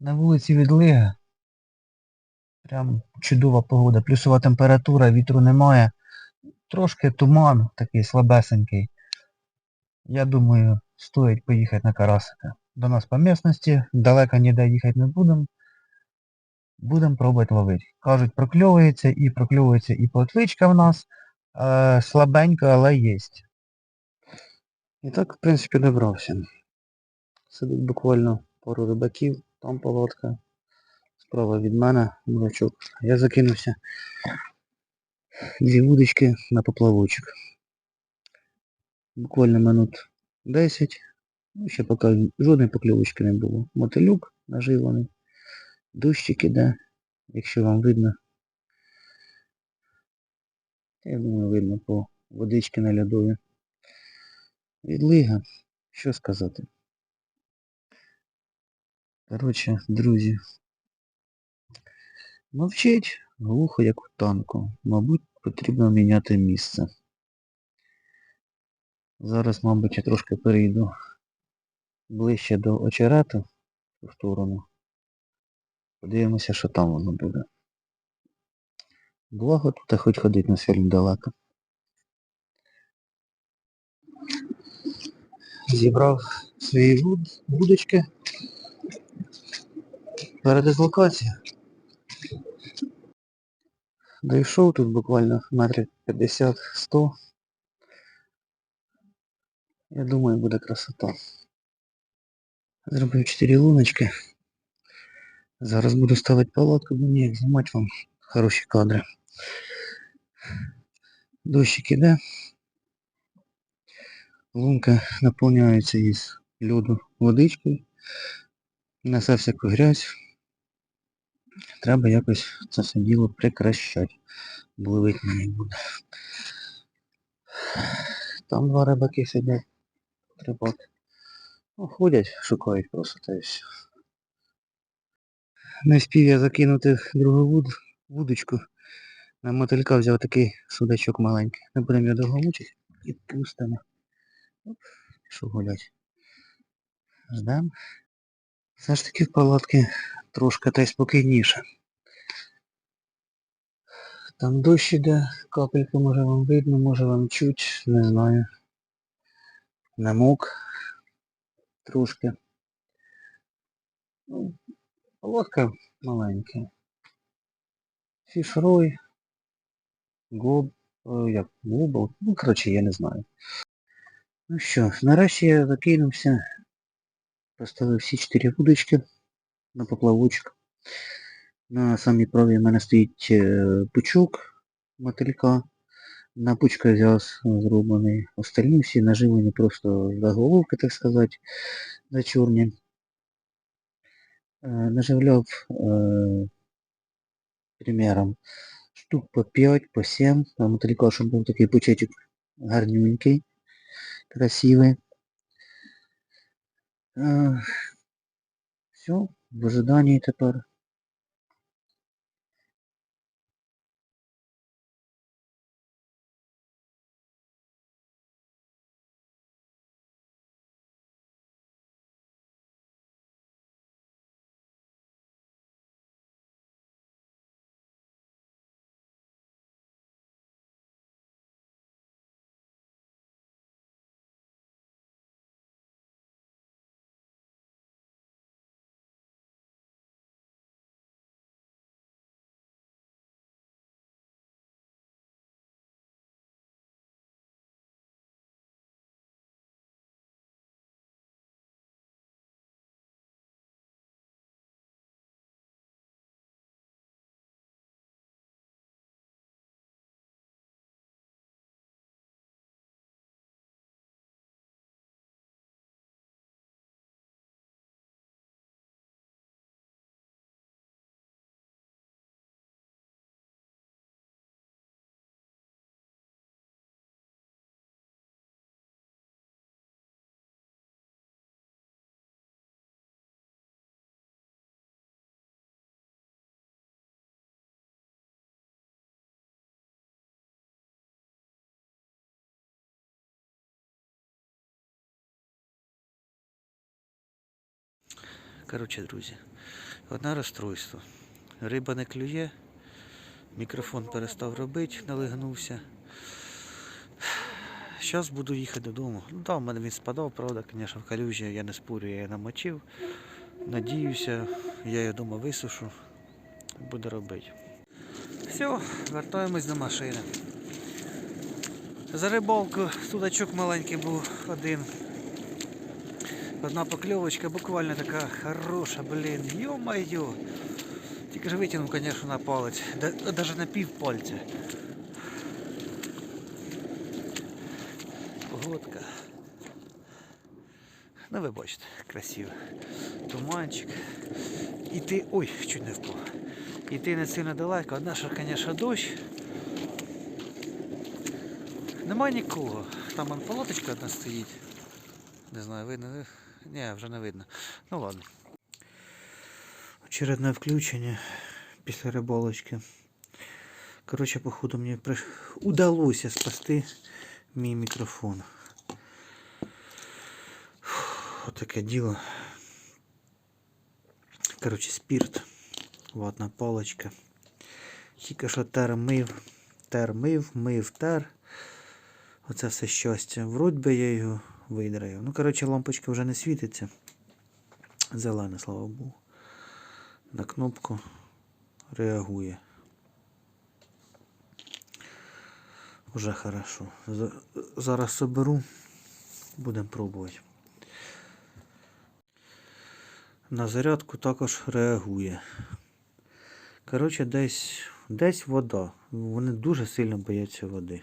На вулиці відлига. Прям чудова погода. Плюсова температура, вітру немає. Трошки туман такий слабесенький. Я думаю, стоїть поїхати на Карасика. До нас по місності, далеко ніде їхати не будемо. Будемо пробувати ловити. Кажуть, прокльовується і прокльовується і плотвичка в нас. Е, слабенька, але є. І так, в принципі, добрався. Сидить буквально пару рибаків, там палатка. Справа від мене мурачок. Я закинувся дві вудочки на поплавочок. Буквально минут 10. Ну, ще поки жодної покльовочки не було. Мотилюк наживаний. Дощик іде, якщо вам видно. Я думаю, видно по водички на льодові. Відлига. Що сказати? Коротше, друзі. Мовчить глухо, як у танку. Мабуть, потрібно міняти місце. Зараз, мабуть, я трошки перейду ближче до очерету в сторону. Подивимося, що там воно буде. Благо тут хоч ходить на сьогодні далеко. Зібрав свої вуд- вудочки. Передислокація. Дійшов тут буквально метрів 50-100. Я думаю, буде красота. Зробив 4 луночки. Зараз буду ставити палатку, бо ніяк знімати вам хороші кадри. Дощик іде. Лунка наповняється із льоду водичкою. Несе всяку грязь. Треба якось це все діло прикращати. Бо ловити мені буде. Там два рибаки сидять. Рибак. Ну, ходять, шукають просто та й все. Не спів я закинути другу вуд, вудочку. На мотилька взяв такий судачок маленький. Не будемо його довго мучити. І пустимо. Оп, пішов гулять. Ждем. Все ж таки в палатки трошки та й спокійніше. Там дощ іде, капелька може вам видно, може вам чуть, не знаю. Намок трошки. Ну, Лодка маленька. Фішрой. Гоб. о, Як гобл. Ну, коротше, я не знаю. Ну що, нарешті я закинувся. Поставив всі чотири вудочки на поплавочок. На самій правій в мене стоїть е, пучок мотилька. На пучка взяв зроблений. Остальні всі наживлені просто за головки, так сказати, за чорні. Е, наживляв е, примером штук по 5, по 7. На мотилька, щоб був такий пучечок гарнюнький, красивий. Е, все, В ожидании тепер. Коротше, друзі, одне розстройство. Риба не клює, мікрофон перестав робити, налигнувся. Зараз буду їхати додому. Ну так, в мене він спадав, правда, звісно, в калюжі я не спорю, я її намочив. Надіюся, я її вдома висушу. Буду робити. Все, вертаємось до машини. За рибалку судачок маленький був один. Одна покльовочка буквально така хороша, блін, ё-моё. Тільки ж витягнув, звісно, на палець, да- даже на пів пальця. Погодка. Ну ви бачите, красиво. Туманчик. І ти. Ой, чуть не впав. І ти не сильно далеко. Одна що, звісно, дощ. Нема нікого. Там палаточка одна стоїть. Не знаю, видно. Ні, вже не видно. Ну ладно. Очередне включення після рибалочки. Коротше, походу мені приш... удалося спасти мій мікрофон. Отаке діло. Коротше, спірт. Ватна паличка. Тільки що тер мив, тер мив, мив тер. Оце все щастя. Вроді би я його видраю. Ну, коротше, лампочка вже не світиться. Зелена, слава Богу. На кнопку реагує. Уже хорошо. Зараз соберу. Будемо пробувати. На зарядку також реагує. Коротше, десь, десь вода. Вони дуже сильно бояться води.